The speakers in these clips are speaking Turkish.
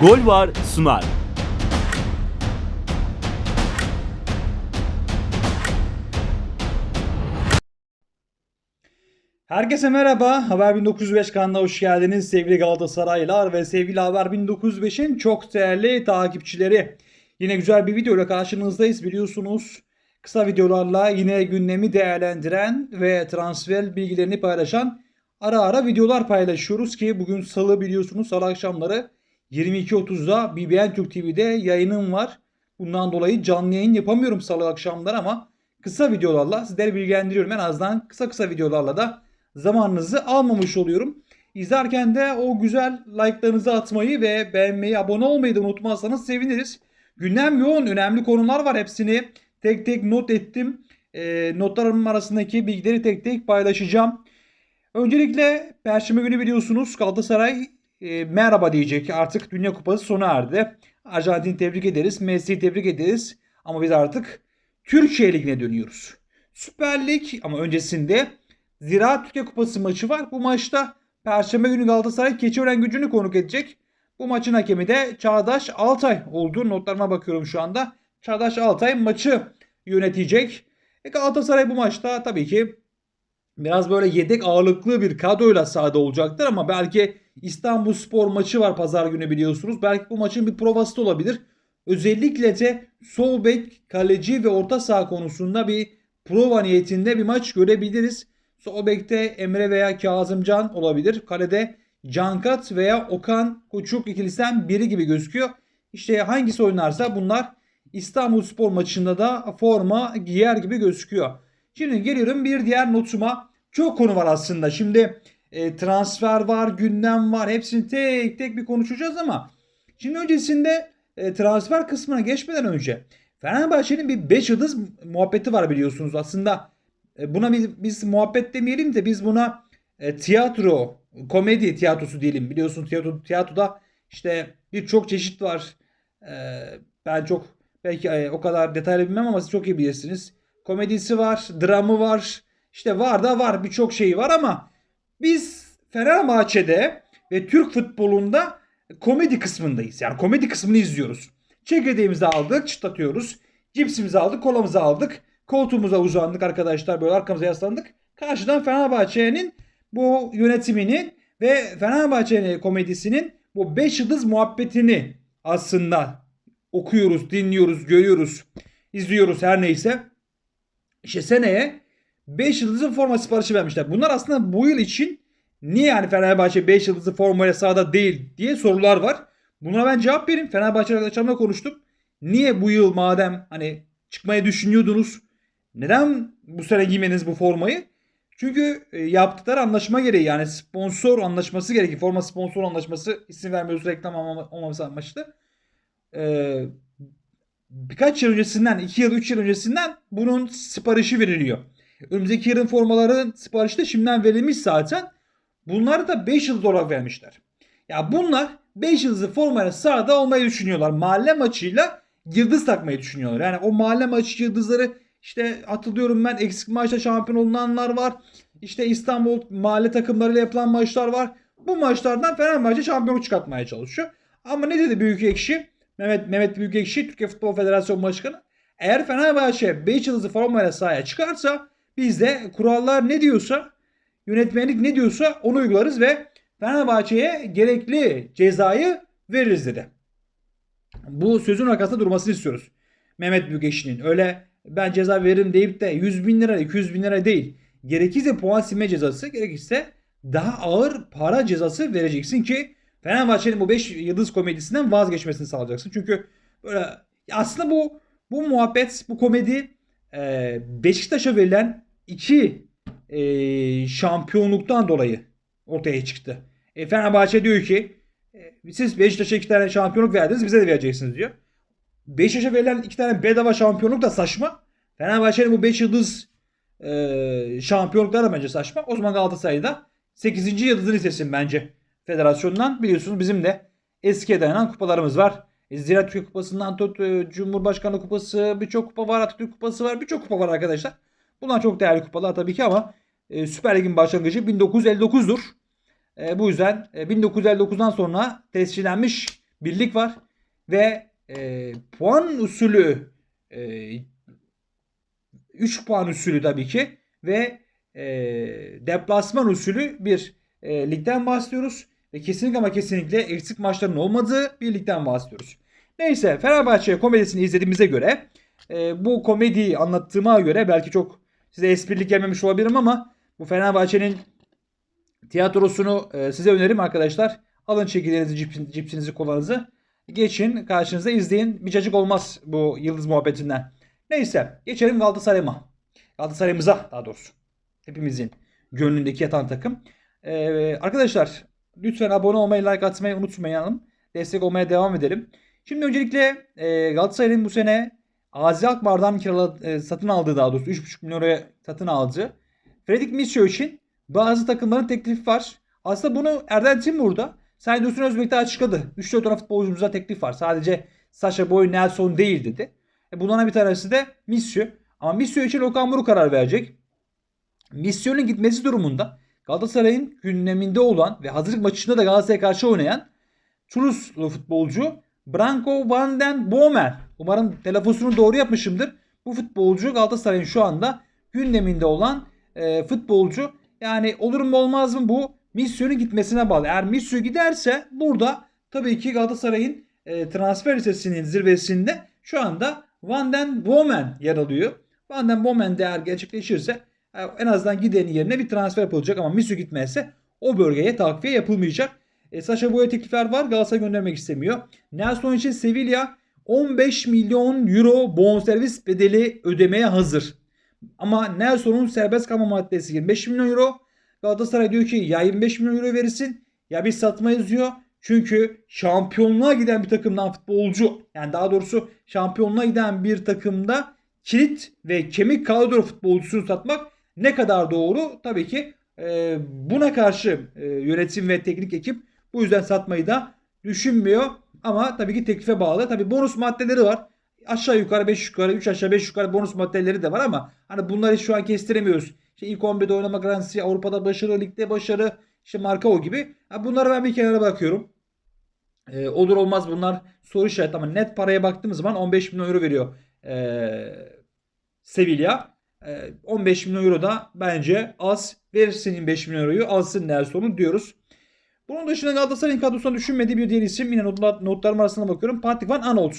Gol var sunar. Herkese merhaba. Haber 1905 kanalına hoş geldiniz sevgili Galatasaraylılar ve sevgili Haber 1905'in çok değerli takipçileri. Yine güzel bir videoyla karşınızdayız biliyorsunuz. Kısa videolarla yine gündemi değerlendiren ve transfer bilgilerini paylaşan ara ara videolar paylaşıyoruz ki bugün salı biliyorsunuz salı akşamları 22.30'da BBN Türk TV'de yayınım var. Bundan dolayı canlı yayın yapamıyorum salı akşamları ama kısa videolarla sizleri bilgilendiriyorum. En azından kısa kısa videolarla da zamanınızı almamış oluyorum. İzlerken de o güzel like'larınızı atmayı ve beğenmeyi, abone olmayı da unutmazsanız seviniriz. Gündem yoğun, önemli konular var. Hepsini tek tek not ettim. E, notlarım arasındaki bilgileri tek tek paylaşacağım. Öncelikle Perşembe günü biliyorsunuz Galatasaray e, merhaba diyecek. Artık Dünya Kupası sona erdi. Arjantin tebrik ederiz. Messi'yi tebrik ederiz. Ama biz artık Türkiye Ligi'ne dönüyoruz. Süper Lig ama öncesinde Ziraat Türkiye Kupası maçı var. Bu maçta Perşembe günü Galatasaray Keçiören gücünü konuk edecek. Bu maçın hakemi de Çağdaş Altay oldu. Notlarıma bakıyorum şu anda. Çağdaş Altay maçı yönetecek. E Galatasaray bu maçta tabii ki biraz böyle yedek ağırlıklı bir kadroyla sahada olacaktır ama belki İstanbul Spor maçı var pazar günü biliyorsunuz. Belki bu maçın bir provası da olabilir. Özellikle de sol bek, kaleci ve orta saha konusunda bir prova niyetinde bir maç görebiliriz. Sol bekte Emre veya Kazımcan olabilir. Kalede Cankat veya Okan Koçuk ikilisinden biri gibi gözüküyor. İşte hangisi oynarsa bunlar İstanbul Spor maçında da forma giyer gibi gözüküyor. Şimdi geliyorum bir diğer notuma. Çok konu var aslında. Şimdi e, transfer var, gündem var. Hepsini tek tek bir konuşacağız ama şimdi öncesinde e, transfer kısmına geçmeden önce Fenerbahçe'nin bir 5 yıldız muhabbeti var biliyorsunuz. Aslında e, buna biz, biz muhabbet demeyelim de biz buna e, tiyatro, komedi tiyatrosu diyelim. Biliyorsun tiyatro, tiyatroda işte birçok çeşit var. E, ben çok belki e, o kadar detaylı bilmem ama siz çok iyi bilirsiniz. Komedisi var, dramı var. İşte var da var birçok şeyi var ama biz Fenerbahçe'de ve Türk futbolunda komedi kısmındayız. Yani komedi kısmını izliyoruz. Çekirdeğimizi aldık, çıtlatıyoruz. Cipsimizi aldık, kolamızı aldık. Koltuğumuza uzandık arkadaşlar böyle arkamıza yaslandık. Karşıdan Fenerbahçe'nin bu yönetiminin ve Fenerbahçe'nin komedisinin bu 5 yıldız muhabbetini aslında okuyoruz, dinliyoruz, görüyoruz, izliyoruz her neyse. İşte seneye 5 yıldızlı forma siparişi vermişler. Bunlar aslında bu yıl için niye yani Fenerbahçe 5 yıldızlı formayla sahada değil diye sorular var. Buna ben cevap vereyim. Fenerbahçe arkadaşlarımla konuştum. Niye bu yıl madem hani çıkmayı düşünüyordunuz neden bu sene giymeniz bu formayı? Çünkü e, yaptıkları anlaşma gereği yani sponsor anlaşması gereği forma sponsor anlaşması isim vermiyoruz reklam olmaması amaçlı. Ee, birkaç yıl öncesinden 2 yıl 3 yıl öncesinden bunun siparişi veriliyor. Önümüzdeki yılın formaların siparişi de şimdiden verilmiş zaten. Bunları da 5 yıl olarak vermişler. Ya bunlar 5 yıldızlı formayla sahada olmayı düşünüyorlar. Mahalle maçıyla yıldız takmayı düşünüyorlar. Yani o mahalle maçı yıldızları işte hatırlıyorum ben eksik maçta şampiyon olunanlar var. İşte İstanbul mahalle takımlarıyla yapılan maçlar var. Bu maçlardan Fenerbahçe şampiyonluk çıkartmaya çalışıyor. Ama ne dedi Büyük Ekşi? Mehmet Mehmet Büyük Ekşi Türkiye Futbol Federasyonu Başkanı. Eğer Fenerbahçe 5 yıldızlı formayla sahaya çıkarsa biz de kurallar ne diyorsa yönetmenlik ne diyorsa onu uygularız ve Fenerbahçe'ye gerekli cezayı veririz dedi. Bu sözün arkasında durmasını istiyoruz. Mehmet Büyükekşi'nin öyle ben ceza veririm deyip de 100 bin lira 200 bin lira değil. Gerekirse puan silme cezası gerekirse daha ağır para cezası vereceksin ki Fenerbahçe'nin bu 5 yıldız komedisinden vazgeçmesini sağlayacaksın. Çünkü böyle aslında bu bu muhabbet bu komedi Beşiktaş'a verilen iki e, şampiyonluktan dolayı ortaya çıktı. E, Fenerbahçe diyor ki e, siz Beşiktaş'a iki tane şampiyonluk verdiniz bize de vereceksiniz diyor. Beşiktaş'a verilen iki tane bedava şampiyonluk da saçma. Fenerbahçe'nin bu 5 yıldız e, şampiyonlukları da bence saçma. O zaman Galatasaray'da 8. yıldızını istesin bence federasyondan. Biliyorsunuz bizim de eskiye dayanan kupalarımız var. E, Ziraat Türkiye Kupası'ndan tut, e, Cumhurbaşkanlığı Kupası, birçok kupa var, Atatürk Kupası var, birçok kupa var arkadaşlar. Bunlar çok değerli kupalar tabii ki ama e, Süper Lig'in başlangıcı 1959'dur. E, bu yüzden e, 1959'dan sonra tescillenmiş birlik var ve e, puan usulü e, 3 puan usulü tabii ki ve e, deplasman usulü bir e, ligden bahsediyoruz. Ve kesinlikle ama kesinlikle eksik maçların olmadığı bir ligden bahsediyoruz. Neyse Fenerbahçe komedisini izlediğimize göre e, bu komediyi anlattığıma göre belki çok size esprilik gelmemiş olabilirim ama bu Fenerbahçe'nin tiyatrosunu e, size öneririm arkadaşlar. Alın çekirdeğinizi, cips, cipsinizi, kolanızı. Geçin karşınıza izleyin. Bir cacık olmaz bu yıldız muhabbetinden. Neyse geçelim Galatasaray'ıma. Galatasaray'ımıza daha doğrusu. Hepimizin gönlündeki yatan takım. Ee, arkadaşlar lütfen abone olmayı, like atmayı unutmayalım. Destek olmaya devam edelim. Şimdi öncelikle e, Galatasaray'ın bu sene Azi Akbar'dan kiraladı, e, satın aldığı daha doğrusu 3,5 milyon euroya satın aldı. Fredrik Misio için bazı takımların teklifi var. Aslında bunu Erdem Timur'da Sayın Dursun Özbek de açıkladı. 3-4 tane futbolcumuza teklif var. Sadece Sasha Boy Nelson değil dedi. E bunlardan bir tanesi de Misio. Ama Misio için Okan Buruk karar verecek. Misio'nun gitmesi durumunda Galatasaray'ın gündeminde olan ve hazırlık maçında da Galatasaray'a karşı oynayan Toulouse'lu futbolcu Branko van den Bomen. Umarım telaffuzunu doğru yapmışımdır. Bu futbolcu Galatasaray'ın şu anda gündeminde olan e, futbolcu. Yani olur mu olmaz mı bu Missio'nun gitmesine bağlı. Eğer Missio giderse burada tabii ki Galatasaray'ın e, transfer listesinin zirvesinde şu anda Van den Bomen yer alıyor. Van den Bomen de eğer gerçekleşirse e, en azından gidenin yerine bir transfer yapılacak ama Missio gitmezse o bölgeye takviye yapılmayacak. E, Saşa Boya teklifler var. Galatasaray göndermek istemiyor. Nelson için Sevilla 15 milyon euro bonservis bedeli ödemeye hazır. Ama Nelson'un serbest kalma maddesi 25 milyon euro. Galatasaray diyor ki ya 25 milyon euro verirsin ya biz satmayız diyor. Çünkü şampiyonluğa giden bir takımdan futbolcu yani daha doğrusu şampiyonluğa giden bir takımda kilit ve kemik kadro futbolcusunu satmak ne kadar doğru? Tabii ki e, buna karşı e, yönetim ve teknik ekip bu yüzden satmayı da düşünmüyor. Ama tabii ki teklife bağlı. Tabii bonus maddeleri var. Aşağı yukarı 5 yukarı 3 aşağı 5 yukarı bonus maddeleri de var ama hani bunları şu an kestiremiyoruz. İşte ilk 11'de oynama garantisi, Avrupa'da başarı, ligde başarı, işte marka o gibi. bunları ben bir kenara bakıyorum. Ee, olur olmaz bunlar soru işareti ama net paraya baktığımız zaman 15 milyon euro veriyor ee, Sevilla. Ee, 15 milyon euro da bence az. Verirsin 25 milyon euroyu alsın Nelson'u diyoruz. Bunun dışında Galatasaray'ın kadrosuna düşünmediği bir diğer isim yine notlar, notlarım arasında bakıyorum. Patrick Van Aanholt.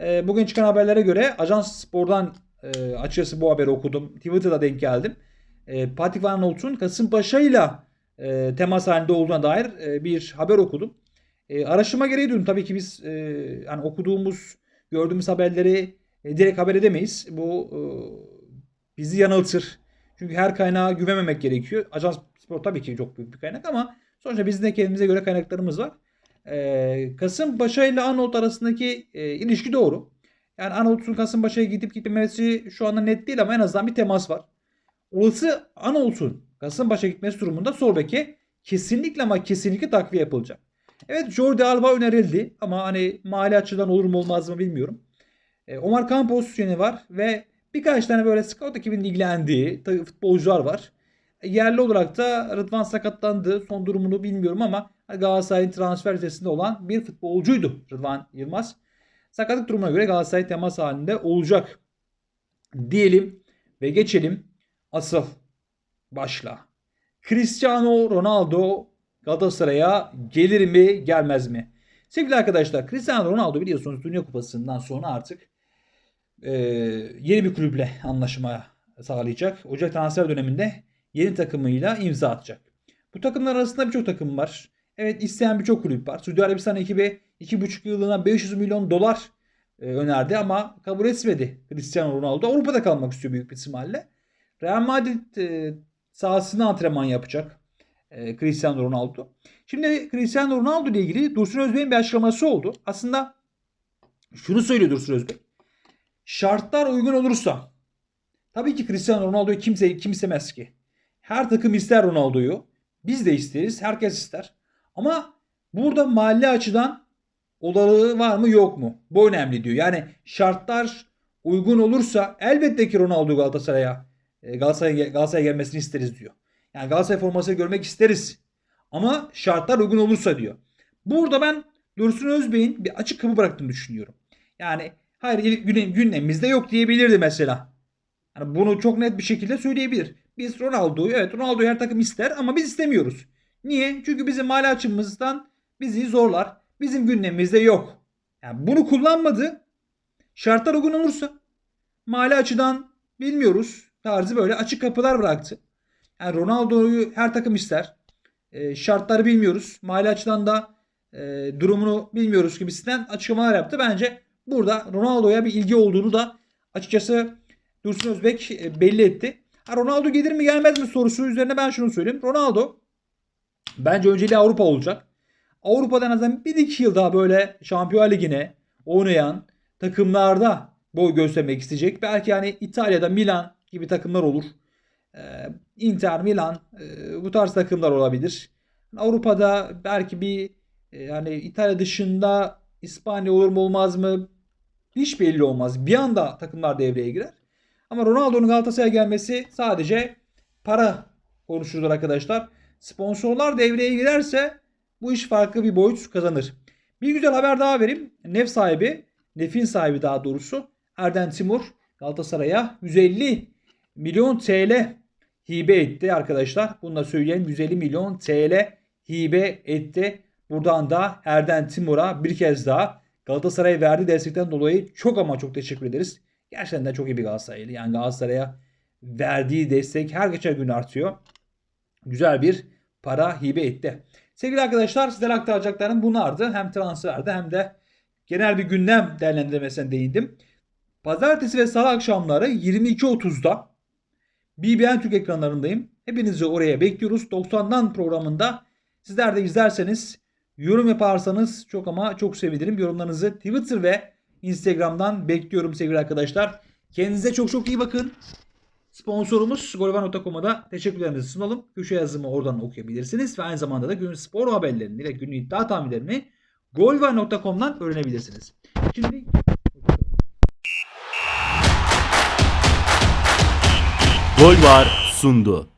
E, bugün çıkan haberlere göre Ajans Spor'dan e, açıkçası bu haberi okudum. Twitter'da denk geldim. E, Patrick Van Aanholt'un Kasımpaşa ile temas halinde olduğuna dair e, bir haber okudum. E, araştırma gereği duydum. Tabii ki biz e, yani okuduğumuz, gördüğümüz haberleri e, direkt haber edemeyiz. Bu e, bizi yanıltır. Çünkü her kaynağa güvenmemek gerekiyor. Ajans Spor tabii ki çok büyük bir kaynak ama sonuçta bizim de kendimize göre kaynaklarımız var. Ee, Kasımpaşa ile Arnavut arasındaki e, ilişki doğru. Yani Arnavut'un Kasımpaşa'ya gidip gitmemesi şu anda net değil ama en azından bir temas var. Olası Arnavut'un Kasımpaşa gitmesi durumunda Solbek'e kesinlikle ama kesinlikle takviye yapılacak. Evet Jordi Alba önerildi ama hani mali açıdan olur mu olmaz mı bilmiyorum. E, Omar Campos yeni var ve birkaç tane böyle scout ekibinin ilgilendiği futbolcular var. E, yerli olarak da Rıdvan sakatlandı. Son durumunu bilmiyorum ama Galatasaray'ın transfer listesinde olan bir futbolcuydu Rıdvan Yılmaz. Sakatlık durumuna göre Galatasaray temas halinde olacak diyelim ve geçelim asıl başla. Cristiano Ronaldo Galatasaray'a gelir mi gelmez mi? Sevgili arkadaşlar Cristiano Ronaldo biliyorsunuz Dünya Kupası'ndan sonra artık e, yeni bir kulüple anlaşma sağlayacak. Ocak transfer döneminde yeni takımıyla imza atacak. Bu takımlar arasında birçok takım var. Evet isteyen birçok kulüp var. Suudi Arabistan ekibi 2,5 yıllığına 500 milyon dolar e, önerdi ama kabul etmedi Cristiano Ronaldo. Avrupa'da kalmak istiyor büyük bir ihtimalle. Real Madrid e, sahasında antrenman yapacak e, Cristiano Ronaldo. Şimdi Cristiano Ronaldo ile ilgili Dursun Özbek'in bir açıklaması oldu. Aslında şunu söylüyor Dursun Özbek. Şartlar uygun olursa tabii ki Cristiano Ronaldo'yu kimse kim istemez ki. Her takım ister Ronaldo'yu. Biz de isteriz. Herkes ister. Ama burada mahalle açıdan odalığı var mı yok mu? Bu önemli diyor. Yani şartlar uygun olursa elbette ki Ronaldo Galatasaray'a e, Galatasaray'a Galatasaray gelmesini isteriz diyor. Yani Galatasaray formasını görmek isteriz. Ama şartlar uygun olursa diyor. Burada ben Dursun Özbey'in bir açık kapı bıraktığını düşünüyorum. Yani hayır gündemimizde yok diyebilirdi mesela. Yani bunu çok net bir şekilde söyleyebilir. Biz Ronaldo'yu evet Ronaldo'yu her takım ister ama biz istemiyoruz. Niye? Çünkü bizim mali açımızdan bizi zorlar. Bizim gündemimizde yok. Yani bunu kullanmadı. Şartlar uygun olursa mali açıdan bilmiyoruz tarzı böyle açık kapılar bıraktı. Yani Ronaldo'yu her takım ister. E, şartları bilmiyoruz. Mali açıdan da e, durumunu bilmiyoruz gibisinden açıklamalar yaptı. Bence burada Ronaldo'ya bir ilgi olduğunu da açıkçası Dursun Özbek e, belli etti. Ha, Ronaldo gelir mi gelmez mi sorusu üzerine ben şunu söyleyeyim. Ronaldo bence önceliği Avrupa olacak. Avrupa'da en azından 1-2 yıl daha böyle Şampiyon Ligi'ne oynayan takımlarda boy göstermek isteyecek. Belki yani İtalya'da Milan gibi takımlar olur. Ee, Inter, Milan e, bu tarz takımlar olabilir. Avrupa'da belki bir e, yani İtalya dışında İspanya olur mu olmaz mı hiç belli olmaz. Bir anda takımlar devreye girer. Ama Ronaldo'nun Galatasaray'a gelmesi sadece para konuşulur arkadaşlar. Sponsorlar devreye girerse bu iş farklı bir boyut kazanır. Bir güzel haber daha vereyim. Nef sahibi, Nef'in sahibi daha doğrusu Erden Timur Galatasaray'a 150 milyon TL hibe etti arkadaşlar. Bunu da söyleyelim 150 milyon TL hibe etti. Buradan da Erden Timur'a bir kez daha Galatasaray'a verdiği destekten dolayı çok ama çok teşekkür ederiz. Gerçekten de çok iyi bir Galatasaraylı. Yani Galatasaray'a verdiği destek her geçen gün artıyor. Güzel bir para hibe etti. Sevgili arkadaşlar sizlere aktaracaklarım bunlardı. Hem transferde hem de genel bir gündem değerlendirmesine değindim. Pazartesi ve salı akşamları 22.30'da BBN Türk ekranlarındayım. Hepinizi oraya bekliyoruz. 90'dan programında sizler de izlerseniz yorum yaparsanız çok ama çok sevinirim. Yorumlarınızı Twitter ve Instagram'dan bekliyorum sevgili arkadaşlar. Kendinize çok çok iyi bakın. Sponsorumuz golvan.com'a da teşekkürlerinizi sunalım. Köşe yazımı oradan okuyabilirsiniz. Ve aynı zamanda da günün spor haberlerini ve günün iddia tahminlerini golvan.com'dan öğrenebilirsiniz. Şimdi Gol var sundu.